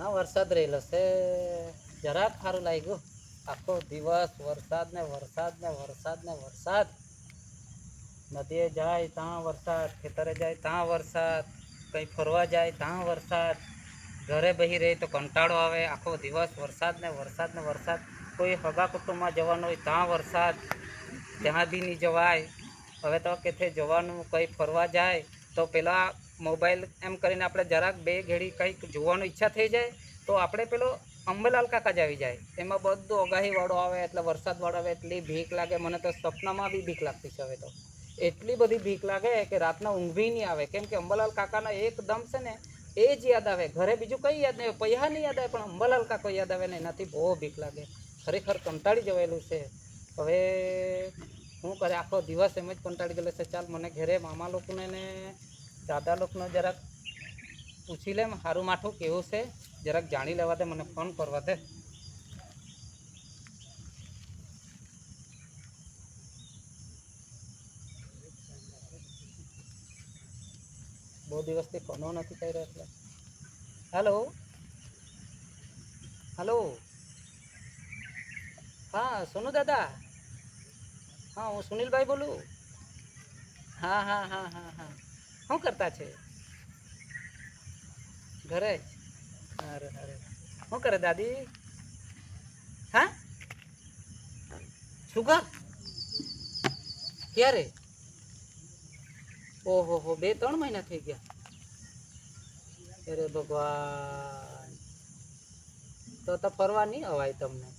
હા વરસાદ રહેલો છે. જરાક સારું લાગ્યું. આખો દિવસ વરસાદ ને વરસાદ ને વરસાદ ને વરસાદ. નદીએ જાય ત્યાં વરસાદ, ખેતરે જાય ત્યાં વરસાદ, કંઈ ફરવા જાય ત્યાં વરસાદ. ઘરે બહી રહે તો કંટાળો આવે. આખો દિવસ વરસાદ ને વરસાદ ને વરસાદ. કોઈ હગા કુટુંબમાં જવાનું હોય ત્યાં વરસાદ. ત્યાં બી નહીં જવાય. હવે તો કેથે જવાનું, કંઈ ફરવા જાય તો પેલા મોબાઈલ એમ કરીને આપણે જરાક બે ઘડી કંઈક જોવાની ઈચ્છા થઈ જાય, તો આપણે પેલો અંબેલાલ કાકા જ આવી જાય. એમાં બધું અગાહીવાળો આવે, એટલે વરસાદવાળો આવે, એટલી ભીખ લાગે. મને તો સપનામાં બી ભીખ લાગતી છે હવે તો. એટલી બધી ભીખ લાગે કે રાતના ઊંઘી નહીં આવે. કેમ કે અંબાલાલ કાકાના એકદમ છે ને, એ જ યાદ આવે. ઘરે બીજું કંઈ યાદ નહીં પૈસા નહીં યાદ આવે, પણ અંબાલાલ કાકો યાદ આવે ને એનાથી બહુ ભીખ લાગે. ખરેખર કંટાળી જવાયેલું છે. હવે શું કરે આખો દિવસ એમ જ કંટાળી ગયેલો છે. ચાલ, મને ઘરે મામા લોકોને દાદા લોકોને જરાક પૂછી લેમ સારું માઠું કેવું છે? જરાક જાણી લેવા દે, મને ફોન કરવા દે. બહુ દિવસથી ફોનો નથી કર્યો એટલે હેલો હેલો હા, સોનુ દાદા? હા, હું સુનિલભાઈ બોલું. હા હા હા હા હા. શું કરતા છે? ઘરે? અરે અરે. શું કરે દાદી? હા? સુગર ક્યારે? ઓહો, હો, બે, ત્રણ મહિના થઈ ગયા. અરે ભગવાન. તો તો ફરવા નહીં અવાય તમને.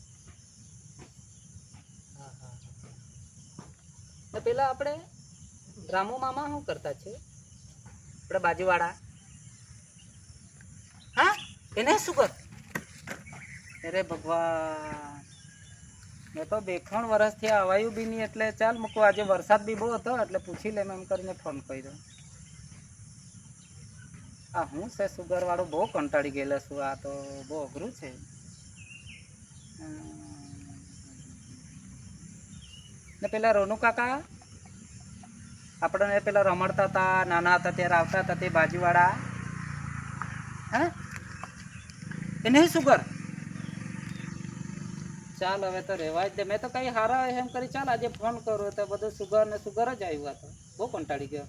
પેલા આપણે રામુ મામા શું કરતા છે? આપણે બાજુવાળા. હા? એને શું કર? અરે ભગવાન. મેં તો બે ત્રણ વર્ષથી આવાયું બી નહીં એટલે ચાલ મૂકવા આજે વરસાદ બી બહુ હતો, એટલે પૂછી લેમ એમ કરીને ફોન કર્યો. આ હું છે? સુગર વાળું બહુ કંટાળી ગયેલો છું. આ તો બહુ અઘરું છે. ને પેલા રોનુ કાકા? આપણને પેલા રમડતા હતા, નાના હતા ત્યારે આવતા હતા તે બાજુવાળા. હે? એને શું કર? ચાલ હવે તો રહેવા જ દે. મેં તો કઈ હારા એમ કરી ચાલ આજે ફોન કરો. તો બધું સુગર ને સુગર જ આવ્યું હતો બહુ કંટાળી ગયો.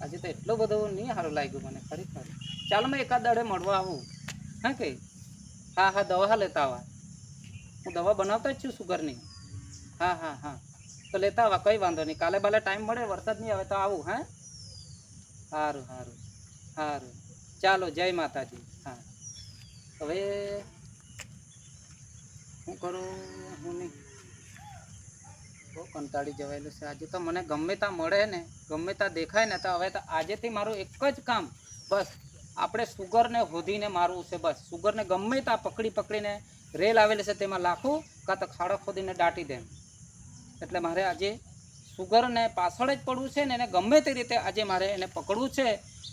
આજે તો એટલું બધું નહીં સારું લાગ્યું મને, ખરેખર. ચાલ મેં એકાદ દાડે મળવા આવું. હા કે? હા હા, દવા લેતા આવા. હું દવા બનાવતા જ છું સુગરની હા હા હા. તો લેતા આવા, કંઈ વાંધો નહીં. કાલે ભલે ટાઈમ મળે, વરસાદ નહીં આવે તો આવું, હા? સારું સારું સારું ચાલો, જય માતાજી. હા. હવે શું કરું? હું નહીં. બહુ કંટાળી જવાયેલું છે. આજે તો મને ગમે ત્યાં મળે ને, ગમે ત્યાં દેખાય ને, તો હવે તો આજેથી મારું એક જ કામ. બસ, આપણે સુગરને હોધીને મારવું છે બસ. સુગરને ગમે ત્યાં પકડી પકડીને રેલ આવેલી છે તેમાં લાખું, કાં તો ખાડો ખોદીને દાટી દેમ. એટલે મારે આજે સુગરને પાછળ જ પડવું છે ને એને ગમે તે રીતે આજે મારે એને પકડવું છે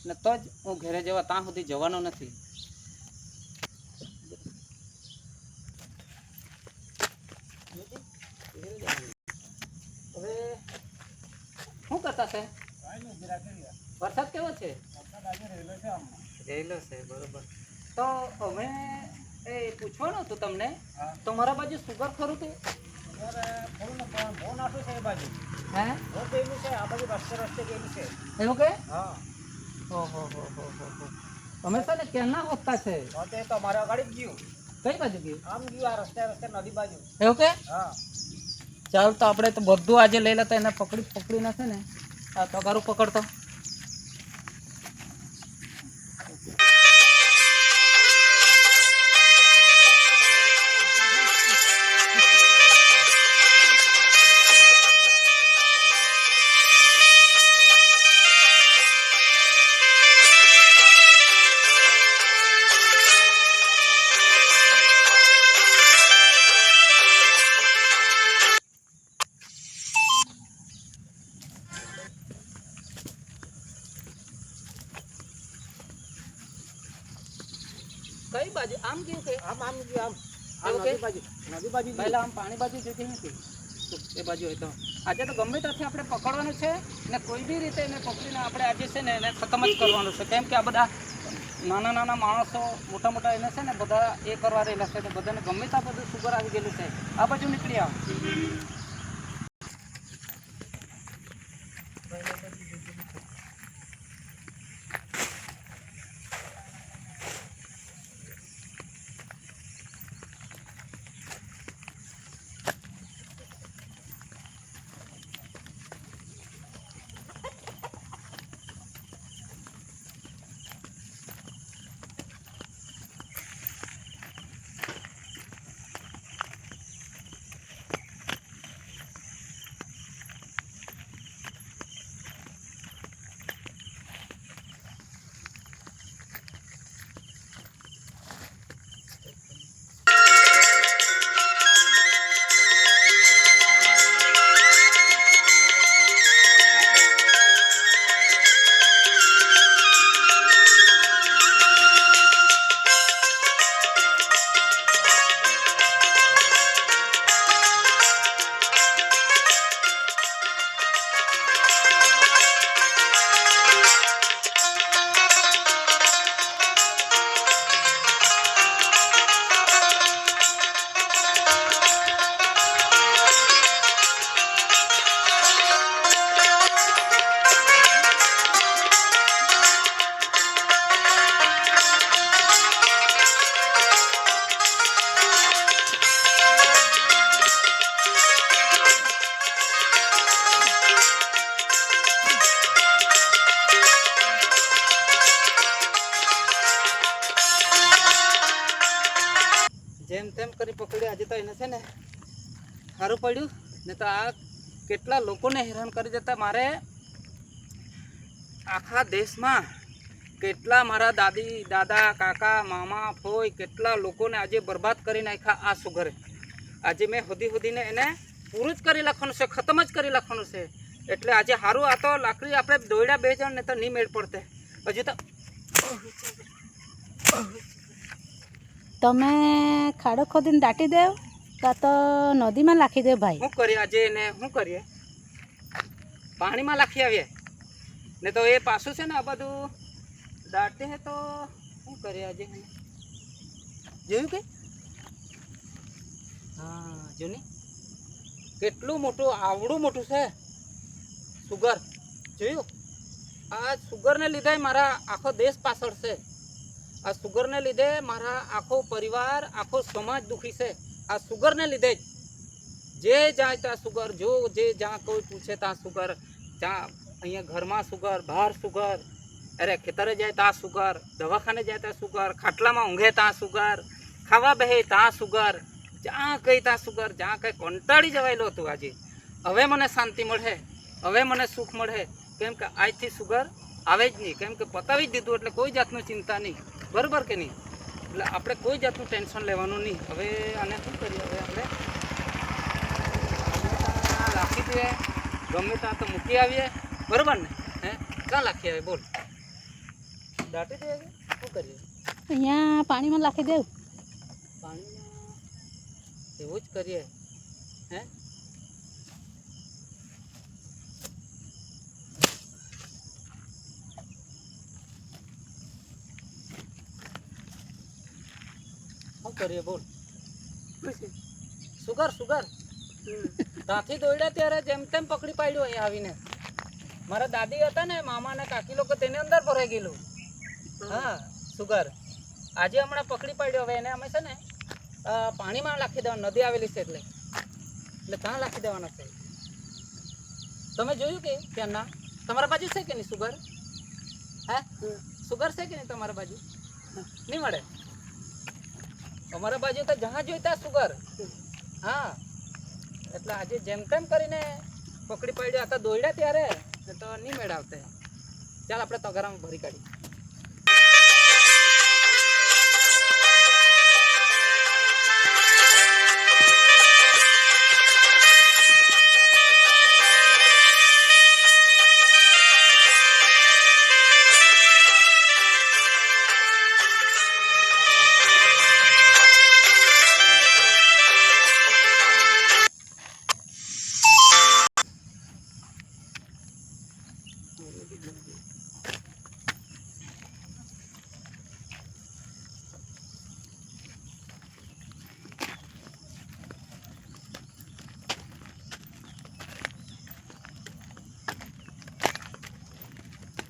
ને તો જ હું ઘરે જવા ત્યાં સુધી જવાનો નથી. હવે શું કરતા છે? વરસાદ કેવો છે? રહેલો છે બરોબર. તો અમે એ પૂછવાનું હતું તમને તમારા બાજુ સુગર ખરું હે એવું કે? હો હો હો હો અમે છે ને ક્યાંના હોતા છે? કઈ બાજુ ગયું? એવું કે? ચાલ તો આપણે તો બધું આજે લઈ લેતા, એને પકડી પકડી નાખે ને. આ તગારું પકડતો. કઈ બાજુ? આમ ગયું કે? આમ કે? પહેલા આમ પાણી બાજુ જતી નથી તો એ બાજુ હોય તો. આજે તો ગમે ત્યાંથી આપણે પકડવાનું છે ને કોઈ બી રીતે એને પકડીને આપણે આજે છે ને એને ખતમ જ કરવાનું છે. કેમ કે આ બધા નાના નાના માણસો મોટા મોટા એને છે ને બધા એ કરવા રહેલા છે ને બધાને ગમે ત્યાં બધું સુગર આવી ગયેલું છે. આ બાજુ નીકળી આવ. આજે તો એને છે ને સારું પડ્યું. ને તો આ કેટલા લોકોને હેરાન કરી જતા. મારે આખા દેશમાં કેટલા મારા દાદી, દાદા, કાકા, મામા, ફોઈ કેટલા લોકોને આજે બરબાદ કરી નાખ્યા આ સુગરે આજે મેં હોદી હોદીને એને પૂરું જ કરી નાખવાનું છે, ખતમ જ કરી નાખવાનું છે. એટલે આજે સારું આ તો લાકડી આપણે દોડ્યા બે જણ ને તો નહીં મેળ પડતે. હજુ તો તમે ખાડો ખોદીને દાટી દેવ કાં તો નદીમાં નાખી દેવ ભાઈ? શું કરીએ આજે એને શું કરીએ? પાણીમાં લાખી આવીએ. ને તો એ પાછું છે ને આ બધું દાટે હે તો શું કરીએ આજે જોયું કે? હા જોની કેટલું મોટું, આવડું મોટું છે. સુગર. જોયું? આ સુગરને લીધે મારા આખો દેશ પાછળ છે. આ સુગરને લીધે મારા આખો પરિવાર, આખો સમાજ દુખી છે. આ સુગરને લીધે જ. જે જાય ત્યાં સુગર, જો જે જ્યાં કોઈ પૂછે ત્યાં સુગર ત્યાં અહીંયા ઘરમાં સુગર, બહાર સુગર, અરે ખેતરે જાય ત્યાં સુગર, દવાખાને જાય ત્યાં સુગર, ખાટલામાં ઊંઘે ત્યાં સુગર, ખાવા બેહે ત્યાં સુગર, જ્યાં કંઈ ત્યાં સુગર, જ્યાં કંઈ કંટાળી જવાયેલું હતું આજે. હવે મને શાંતિ મળે, હવે મને સુખ મળે. કેમ કે આજથી સુગર આવે જ નહીં. કેમ કે પતાવી જ દીધું એટલે કોઈ જાતનું ચિંતા નહીં. બરાબર કે નહીં? એટલે આપણે કોઈ જાતનું ટેન્શન લેવાનું નહીં. હવે આને શું કરીએ? હવે આપણે રાખી દઈએ. ગમે ત્યાં તો મૂકી આવીએ. બરોબર ને? હે? ક્યાં રાખી આવે? બોલ. દાટી દઈએ શું કરીએ? અહીંયા પાણીમાં નાખી દેવું. પાણીમાં એવું જ કરીએ. હે? શું કરીએ બોલ. Sugar sugar. ત્યાંથી દોડ્યા ત્યારે જેમ તેમ પકડી પાડ્યું અહીં આવીને. મારા દાદી હતા ને મામા ને કાકી લોકો તેની અંદર ભરાઈ ગયેલું. હા સુગર. આજે હમણાં પકડી પાડ્યો. હવે એને અમે છે ને પાણીમાં નાખી દેવાનું નદી આવેલી છે એટલે. એટલે ત્યાં નાખી દેવાના છે. તમે જોયું કે ત્યાંના? તમારા બાજુ છે કે નહીં સુગર? હે? સુગર છે કે નહીં તમારા બાજુ? નહીં મળે? અમારા બાજુ તો જ્યાં જોઈ ત્યાં સુગર. હા. એટલે આજે જેમ તેમ કરીને પકડી પાડ્યો. હતા દોડ્યા ત્યારે. તો નહીં મેળવતે. ચાલ, આપણે તગારામાં ભરી કાઢીએ.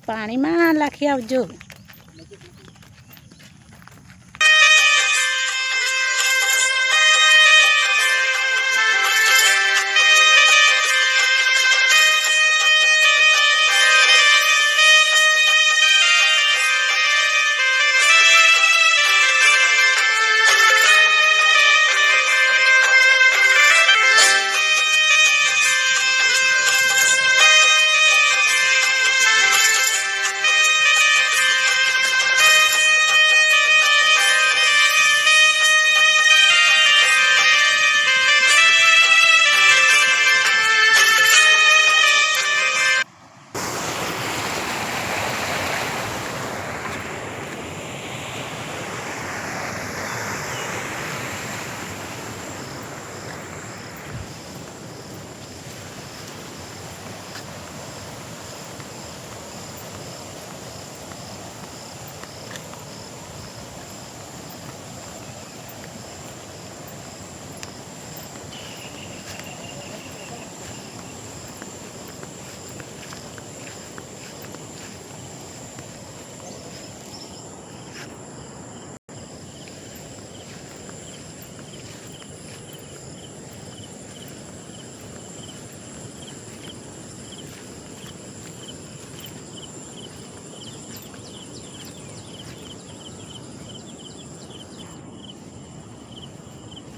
પાણીમાં નાખી આવજો.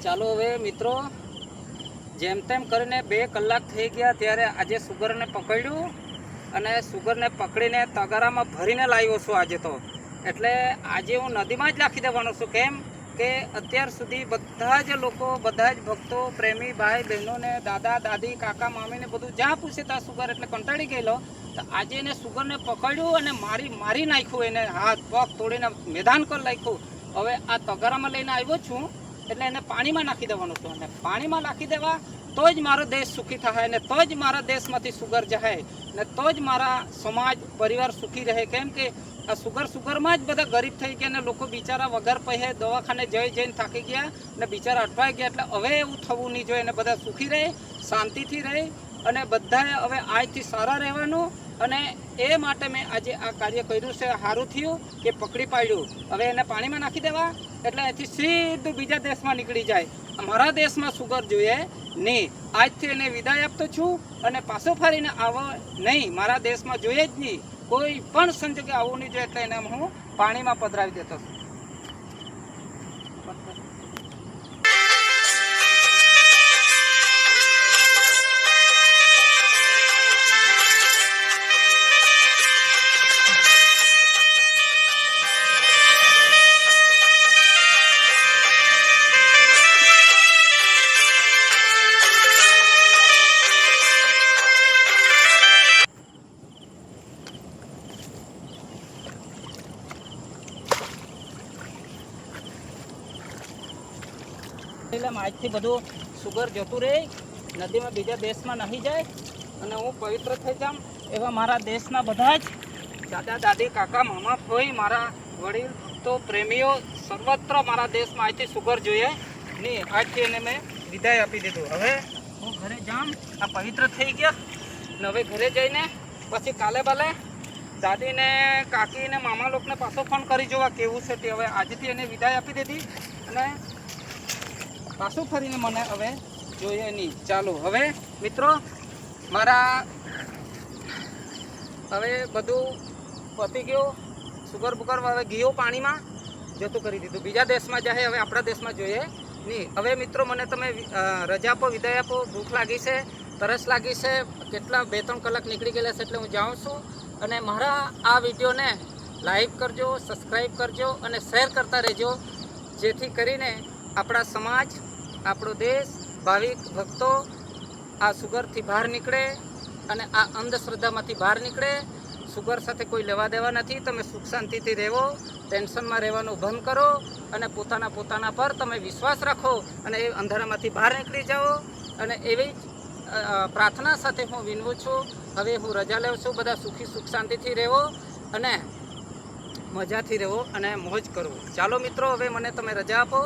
ચાલો હવે મિત્રો, જેમ તેમ કરીને બે કલાક થઈ ગયા ત્યારે આજે સુગરને પકડ્યું અને સુગરને પકડીને તગારામાં ભરીને લાવ્યો છું આજે તો. એટલે આજે હું નદીમાં જ નાખી દેવાનો છું. કેમ કે અત્યાર સુધી બધા જ લોકો, બધા જ ભક્તો, પ્રેમી ભાઈ બહેનોને, દાદા, દાદી, કાકા, મામીને બધું જ્યાં પૂછે ત્યાં સુગર એટલે કંટાળી ગયેલો. તો આજે એને સુગરને પકડ્યું અને મારી મારી નાખ્યું, એને હાથ પગ તોડીને મેદાન કરી નાખ્યું હવે આ તગારામાં લઈને આવ્યો છું. એટલે એને પાણીમાં નાખી દેવાનું હતું અને પાણીમાં નાખી દેવા, તો જ મારો દેશ સુખી થાય ને તો જ મારા દેશમાંથી સુગર જાય ને તો જ મારા સમાજ, પરિવાર સુખી રહે. કેમ કે આ સુગર સુગરમાં જ બધા ગરીબ થઈ ગયા ને લોકો બિચારા વગર પહે દવાખાને જઈ જઈને થાકી ગયા ને બિચારા અટવાઈ ગયા. એટલે હવે એવું થવું નહીં જોઈએ ને બધા સુખી રહે, શાંતિથી રહે અને બધાએ હવે આજથી સારા રહેવાનું અને એ માટે મેં આજે આ કાર્ય કર્યું છે. સારું થયું કે પકડી પાડ્યું. હવે એને પાણીમાં નાખી દેવા એટલે એથી સીધું બીજા દેશમાં નીકળી જાય. મારા દેશમાં સુગર જોઈએ નહીં. આજથી એને વિદાય આપતો છું અને પાછો ફરીને આવો નહીં. મારા દેશમાં જોઈએ જ નહીં. કોઈ પણ સંજોગે આવવું નહીં જોઈએ એટલે એને હું પાણીમાં પધરાવી દેતો છું. આજથી બધું સુગર જતું રહે, નદીમાં બીજા દેશમાં નહીં જાય, અને હું પવિત્ર થઈ જાઉં એવા મારા દેશના બધા જ દાદા, દાદી, કાકા, મામા કોઈ મારા વડીલ તો પ્રેમીઓ, સર્વત્ર મારા દેશમાં આજથી સુગર જોઈએ નહીં આજથી એને મેં વિદાય આપી દીધું. હવે હું ઘરે જામ આ પવિત્ર થઈ ગયા, ને હવે ઘરે જઈને પછી કાલે બાલે દાદીને, કાકીને, મામા લોકોને પાછો ફોન કરી જોવા કેવું છે તે હવે આજથી એને વિદાય આપી દીધી. અને પાછું ફરીને મને હવે જોઈએ નહીં. ચાલો, હવે મિત્રો, મારા હવે બધું પતી ગયું. સુગર બુગર હવે ગયો પાણીમાં, જતું કરી દીધું. બીજા દેશમાં જાય, હવે આપણા દેશમાં જોઈએ નહીં. હવે મિત્રો, મને તમે રજા આપો, વિદાય આપો. ભૂખ લાગી છે, તરસ લાગી છે. કેટલા બે ત્રણ કલાક નીકળી ગયેલા છે એટલે હું જાઉં છું. અને મારા આ વિડીયોને લાઈક કરજો, સબસ્ક્રાઈબ કરજો અને શેર કરતા રહેજો. જેથી કરીને આપણા સમાજ, આપણો દેશ, ભાવિક ભક્તો આ સુગરથી બહાર નીકળે અને આ અંધશ્રદ્ધામાંથી બહાર નીકળે. સુગર સાથે કોઈ લેવા દેવા નથી. તમે સુખ શાંતિથી રહેવો, ટેન્શનમાં રહેવાનું બંધ કરો અને પોતાના પોતાના પર તમે વિશ્વાસ રાખો અને એ અંધારામાંથી બહાર નીકળી જાઓ. અને એવી જ પ્રાર્થના સાથે હું વિનવું છું. હવે હું રજા લઉં છું. બધા સુખી, સુખ શાંતિથી રહેવો અને મજાથી રહેવો અને મોજ કરવો. ચાલો મિત્રો, હવે મને તમે રજા આપો.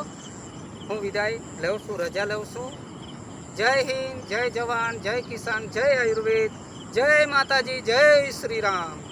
હું વિદાય લઉં છું, રજા લઉં છું. જય હિન્દ, જય જવાન, જય કિસાન, જય આયુર્વેદ. જય માતાજી, જય શ્રી રામ.